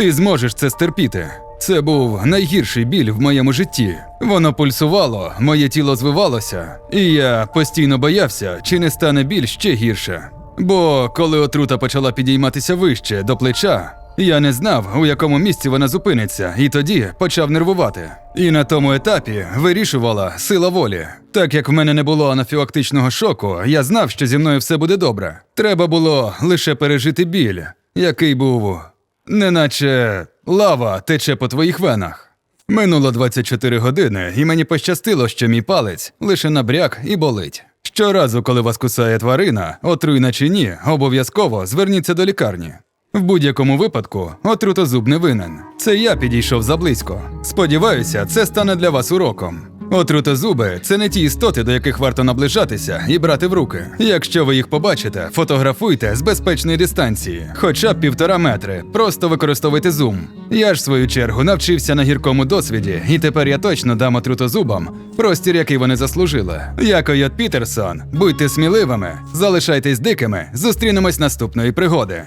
Ти зможеш це стерпіти. Це був найгірший біль в моєму житті. Воно пульсувало, моє тіло звивалося, і я постійно боявся, чи не стане біль ще гірше. Бо коли отрута почала підійматися вище до плеча, я не знав, у якому місці вона зупиниться, і тоді почав нервувати. І на тому етапі вирішувала сила волі. Так як в мене не було анафілактичного шоку, я знав, що зі мною все буде добре. Треба було лише пережити біль, який був неначе лава тече по твоїх венах. Минуло 24 години, і мені пощастило, що мій палець лише набряк і болить. Щоразу, коли вас кусає тварина, отруйна чи ні, обов'язково зверніться до лікарні. В будь-якому випадку отрутозуб не винен. Це я підійшов заблизько. Сподіваюся, це стане для вас уроком. Отрутозуби це не ті істоти, до яких варто наближатися і брати в руки. Якщо ви їх побачите, фотографуйте з безпечної дистанції, хоча б півтора метри. Просто використовуйте зум. Я ж в свою чергу навчився на гіркому досвіді, і тепер я точно дам отрутозубам простір, який вони заслужили. Я Койот Пітерсон. Будьте сміливими, залишайтесь дикими. Зустрінемось наступної пригоди.